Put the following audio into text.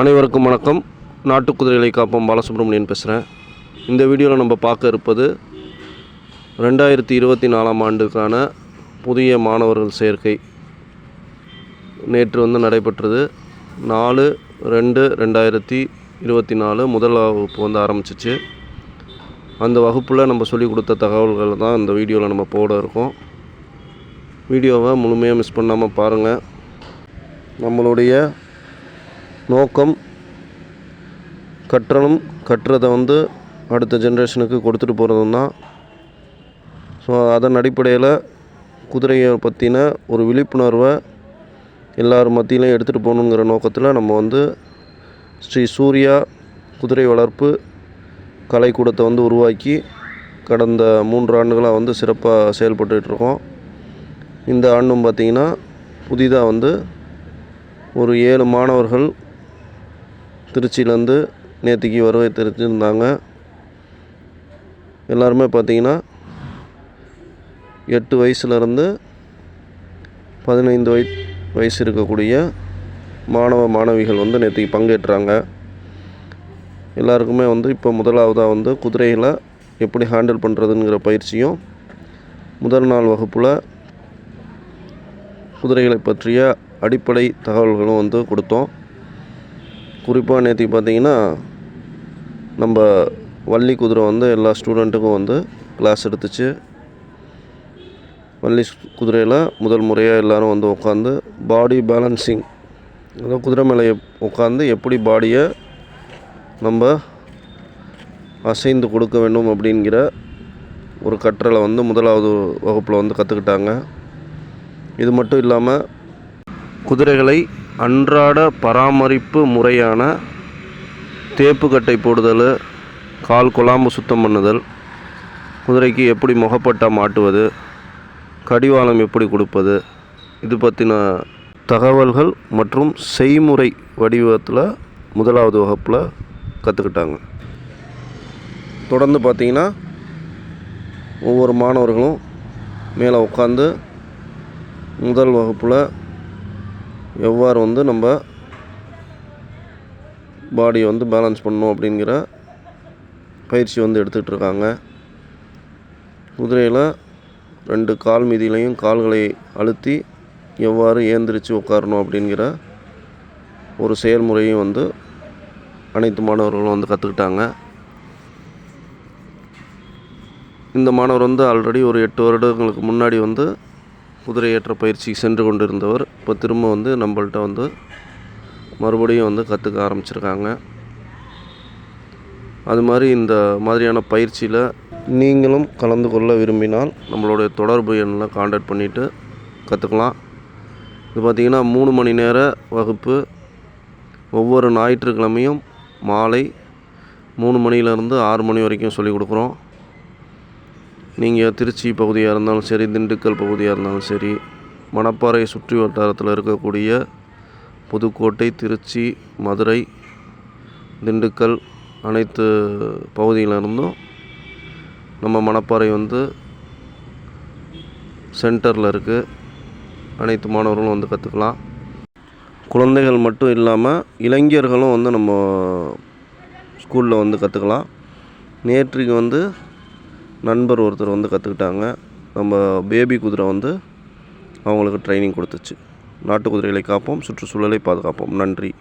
அனைவருக்கும் வணக்கம். நாட்டு குதிரைகளை காப்போம். பாலசுப்ரமணியன் பேசுகிறேன் இந்த வீடியோவில் நம்ம பார்க்க இருப்பது ரெண்டாயிரத்தி இருபத்தி நாலாம் ஆண்டுக்கான புதிய மாணவர்கள் சேர்க்கை. நேற்று வந்து நடைபெற்றது. நாலு ரெண்டு ரெண்டாயிரத்தி இருபத்தி நாலு முதல் வகுப்பு வந்து ஆரம்பிச்சிச்சு. அந்த வகுப்பில் நம்ம சொல்லிக் கொடுத்த தகவல்கள் தான் இந்த வீடியோவில் நம்ம போட இருக்கோம். வீடியோவை முழுமையாக மிஸ் பண்ணாமல் பாருங்கள் நம்மளுடைய நோக்கம் கற்றணும் கற்றதை வந்து அடுத்த ஜென்ரேஷனுக்கு கொடுத்துட்டு போகிறதும் தான். ஸோ அதன் அடிப்படையில் குதிரையை பற்றின ஒரு விழிப்புணர்வை எல்லார் மத்தியிலையும் எடுத்துகிட்டு போகணுங்கிற நோக்கத்தில் நம்ம வந்து ஸ்ரீ சூர்யா குதிரை வளர்ப்பு கலைக்கூடத்தை வந்து உருவாக்கி கடந்த மூன்று ஆண்டுகளாக வந்து சிறப்பாக செயல்பட்டுருக்கோம் இந்த ஆண்டும் பார்த்திங்கன்னா புதிதாக வந்து ஒரு ஏழு மாணவர்கள் திருச்சியிலேருந்து நேற்றுக்கு வருகை தெரிஞ்சிருந்தாங்க. எல்லாருமே பார்த்திங்கன்னா எட்டு வயசுலேருந்து பதினைந்து வய வயசு இருக்கக்கூடிய மாணவ மாணவிகள் வந்து நேற்றுக்கு பங்கேற்றாங்க. எல்லாருக்குமே வந்து இப்போ முதலாவதாக வந்து குதிரைகளை எப்படி ஹேண்டில் பண்ணுறதுங்கிற பயிற்சியும் முதல் நாள் வகுப்பில் குதிரைகளை பற்றிய அடிப்படை தகவல்களும் வந்து கொடுத்தோம். குறிப்பாக நேற்று பார்த்தீங்கன்னா நம்ம வள்ளி குதிரை வந்து எல்லா ஸ்டூடெண்ட்டுக்கும் வந்து கிளாஸ் எடுத்துச்சு. வள்ளி குதிரையில் முதல் முறையாக எல்லோரும் வந்து உட்காந்து பாடி பேலன்சிங் அதாவது குதிரை மேலே உட்காந்து எப்படி பாடியை நம்ம அசைந்து கொடுக்க வேண்டும் அப்படிங்கிற ஒரு கற்றலை வந்து முதலாவது வகுப்பில் வந்து கற்றுக்கிட்டாங்க இது மட்டும் இல்லாமல் குதிரைகளை அன்றாட பராமரிப்பு முறையான தேப்புக்கட்டை போடுதல் கால் குழாம்பு சுத்தம் பண்ணுதல் குதிரைக்கு எப்படி முகப்பட்டா மாட்டுவது கடிவாளம் எப்படி கொடுப்பது இது பற்றின தகவல்கள் மற்றும் செய்முறை வடிவத்தில் முதலாவது வகுப்பில் கற்றுக்கிட்டாங்க தொடர்ந்து பார்த்திங்கன்னா ஒவ்வொரு மாணவர்களும் மேலே உட்காந்து முதல் வகுப்பில் எவ்வாறு வந்து நம்ம பாடியை வந்து பேலன்ஸ் பண்ணணும் அப்படிங்கிற பயிற்சி வந்து எடுத்துக்கிட்டு இருக்காங்க குதிரையில் ரெண்டு கால் மீதியிலையும் கால்களை அழுத்தி எவ்வாறு ஏந்திரிச்சு உட்காரணும் அப்படிங்கிற ஒரு செயல்முறையும் வந்து அனைத்து மாணவர்களும் வந்து கற்றுக்கிட்டாங்க இந்த மாணவர் வந்து ஆல்ரெடி ஒரு எட்டு வருடங்களுக்கு முன்னாடி வந்து குதிரை ஏற்ற பயிற்சி சென்று கொண்டிருந்தவர் இப்போ திரும்ப வந்து நம்மள்ட்ட வந்து மறுபடியும் வந்து கற்றுக்க ஆரம்பிச்சிருக்காங்க. அது மாதிரி இந்த மாதிரியான பயிற்சியில் நீங்களும் கலந்து கொள்ள விரும்பினால் நம்மளுடைய தொடர்பு எண்ணில் காண்டாக்ட் பண்ணிவிட்டு கற்றுக்கலாம் இது பார்த்திங்கன்னா மூணு மணி நேர வகுப்பு. ஒவ்வொரு ஞாயிற்றுக்கிழமையும் மாலை மூணு மணிலேருந்து ஆறு மணி வரைக்கும் சொல்லிக் கொடுக்குறோம். நீங்கள் திருச்சி பகுதியாக இருந்தாலும் சரி திண்டுக்கல் பகுதியாக இருந்தாலும் சரி மணப்பாறை சுற்றி வட்டாரத்தில் இருக்கக்கூடிய புதுக்கோட்டை திருச்சி மதுரை திண்டுக்கல் அனைத்து பகுதியிலிருந்தும் நம்ம மணப்பாறை வந்து சென்டரில் இருக்குது அனைத்து மாணவர்களும் வந்து கற்றுக்கலாம். குழந்தைகள் மட்டும் இல்லாமல் இளைஞர்களும் வந்து நம்ம ஸ்கூலில் வந்து கற்றுக்கலாம். நேற்றுக்கு வந்து நண்பர் ஒருத்தர் வந்து கற்றுக்கிட்டாங்க. நம்ம பேபி குதிரை வந்து அவங்களுக்கு ட்ரைனிங் கொடுத்துச்சு. நாட்டு குதிரைகளை காப்போம் சுற்றுச்சூழலை பாதுகாப்போம். நன்றி.